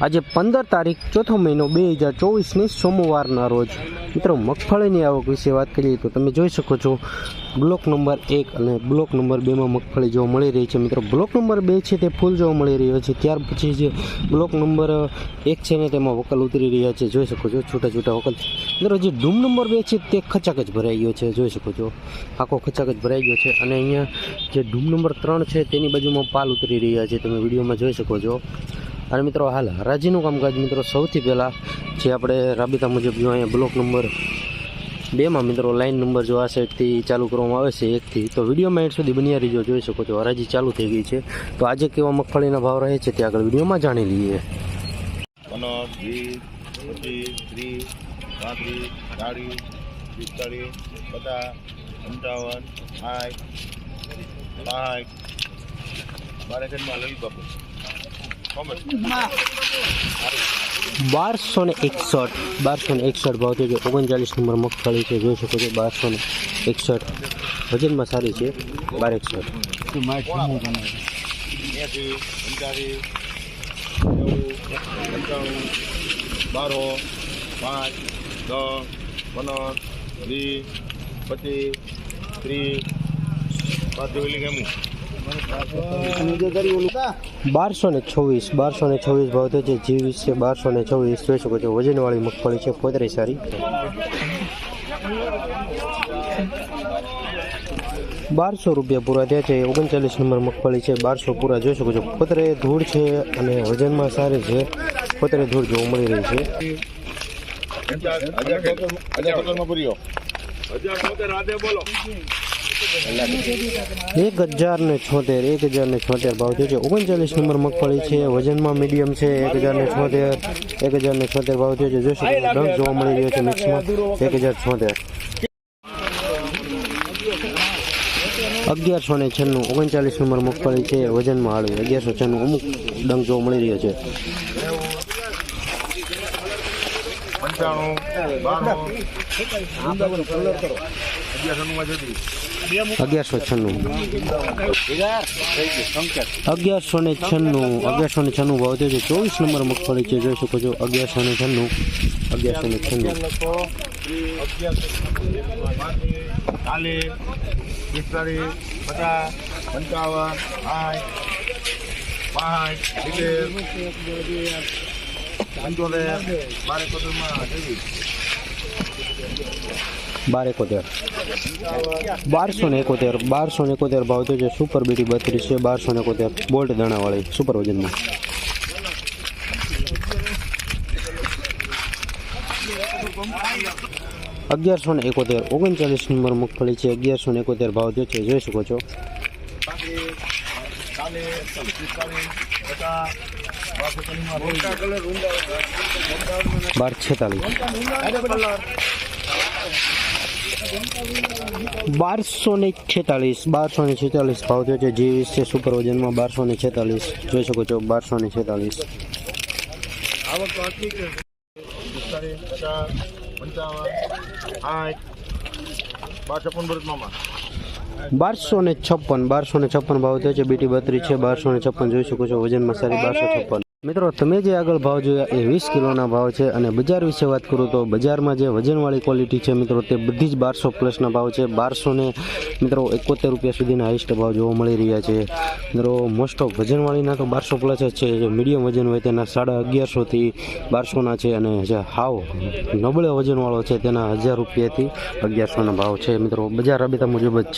આજે પંદર તારીખ, ચોથો મહિનો બે હજાર ચોવીસને સોમવારના રોજ. મિત્રો, મગફળીની આવક વિશે વાત કરીએ તો તમે જોઈ શકો છો, બ્લોક નંબર એક અને બ્લોક નંબર બેમાં મગફળી જોવા મળી રહી છે. મિત્રો, બ્લોક નંબર બે છે તે ફૂલ જોવા મળી રહ્યો છે. ત્યાર પછી જે બ્લોક નંબર એક છે ને તેમાં વકલ ઉતરી રહ્યા છે. જોઈ શકો છો, છૂટા છૂટા વકલ. મિત્રો, જે ડૂમ નંબર બે છે તે ખચાક જ ભરાઈ ગયો છે. જોઈ શકો છો, આખો ખચાક જ ભરાઈ ગયો છે અને અહીંયા જે ડૂમ નંબર ત્રણ છે તેની બાજુમાં પાલ ઉતરી રહ્યા છે. તમે વિડીયોમાં જોઈ શકો છો. અને મિત્રો હાલ હરાજીનું કામકાજ મિત્રો સૌથી પહેલાં જે આપણે રાબેતા મુજબ જો અહીંયા બ્લોક નંબર બેમાં મિત્રો લાઇન નંબર જો આ સાઈડથી ચાલુ કરવામાં આવે છે એકથી, તો વિડીયોમાં એન્ડ સુધી બન્યા રીજો જોઈ શકો છો. હરાજી ચાલુ થઈ ગઈ છે. તો આજે કેવા મગફળીના ભાવ રહે છે તે આગળ વિડીયોમાં જાણી લઈએ. અમદાવાદ પંચાવન, સાઠ લઈ બાપુ. બારસો ને એકસઠ, બારસો ને એકસઠ ભાવ છે. ઓગણચાલીસ નંબર મગફળી છે, જોઈ શકો છો, બારસો ને એકસઠ. વજનમાં સારી છે, બાર એકસઠ. બારો પાંચ દસ પંદર વીસ પચીસ ત્રીસ પાંચ કેમું બારસો ને છવ્વીસ, બારસો ને છવ્વીસ ભાવ થયો છે જીવીસ છે, બારસો ને છવ્વીસ જોઈ શકો છો વજનવાળી મગફળી છે, પોતરી સારી. બારસો રૂપિયા પૂરા થયા છે, ઓગણચાલીસ નંબર મગફળી છે, બારસો પૂરા. જોઈ શકો છો, પોતરે ધૂળ છે અને વજનમાં સારી છે. પોતરે ધૂળ જોવા મળી રહી છે. બોલો. એક હજાર ને છોતેર એક હજાર ને છોતેર ભાવ થયો છે. ઓગણચાલીસ નંબર મગફળી છે. વજનમાં મીડિયમ છે. એક હજાર ને છોતેર એક હજાર ને છોતેર ભાવ થયો છે. જોઈ શકો જોવા મળી રહ્યો છે મિક્સમાં. એક હજાર છોતેર. અગિયારસો ને છન્નું, ઓગણચાલીસ નંબર મગફળી છે. વજનમાં હળવી અગિયારસો છન્નું, અમુક ડંગ જોવા મળી રહ્યો છે. પંચાણું અગિયારસો છન્નું અગિયારસો ને છન્નું અગિયારસો ને છન્નું ભાવ થયો છે ચોવીસ નંબર મગફળી છે જોઈ શકો છો અગિયારસો ને છન્નું અગિયારસો ને છન્નું ચાલીસ પિસ્તાળીસ પચાસ પંચાવન પાંચ પાંચ પંચોતેર બાર જતી બાર એકોતેર બારસો ને એકોતેર બારસો ને એકોતેર ભાવ તો છે સુપર બીટી બત્રીસ છે બારસો ને એકોતેર બોલ્ટ દાણાવાળી સુપર વજનમાં. અગિયારસો ને એકોતેર ઓગણચાલીસ નંબર મગફળી છે અગિયારસો ને એકોતેર ભાવ થયો છે, જોઈ શકો છો. બાર છેતાલીસ બારસો ને છેતાલીસ બારસો ને છેતાલીસ ભાવ થયો છે. જીવીસ છે સુપર વજનમાં બારસો ને છેતાલીસ. જોઈ શકો છો બારસો ને છેતાલીસ. બારસો ને છપ્પન બારસો ને છપ્પન ભાવ થયો છે. બીટી બત્રીસ છે બારસો ને છપ્પન. જોઈ શકો છો વજનમાં સારી બારસો છપ્પન. મિત્રો, તમે જે આગળ ભાવ જોયા એ વીસ કિલોના ભાવ છે અને બજાર વિશે વાત કરું તો બજારમાં જે વજનવાળી ક્વોલિટી છે મિત્રો, તે બધી જ બારસો પ્લસના ભાવ છે. બારસો ને મિત્રો, એકોતેર રૂપિયા સુધીના હાઈસ્ટ ભાવ જોવા મળી રહ્યા છે. મિત્રો મોસ્ટ ઓફ વજનવાળીના તો બારસો પ્લસ જ છે. જે મીડિયમ વજન હોય તેના સાડા અગિયારસોથી બારસોના છે અને જે હાવ નબળે વજનવાળો છે તેના હજાર રૂપિયાથી અગિયારસોના ભાવ છે. મિત્રો, બજાર રાબેતા મુજબ જ છે.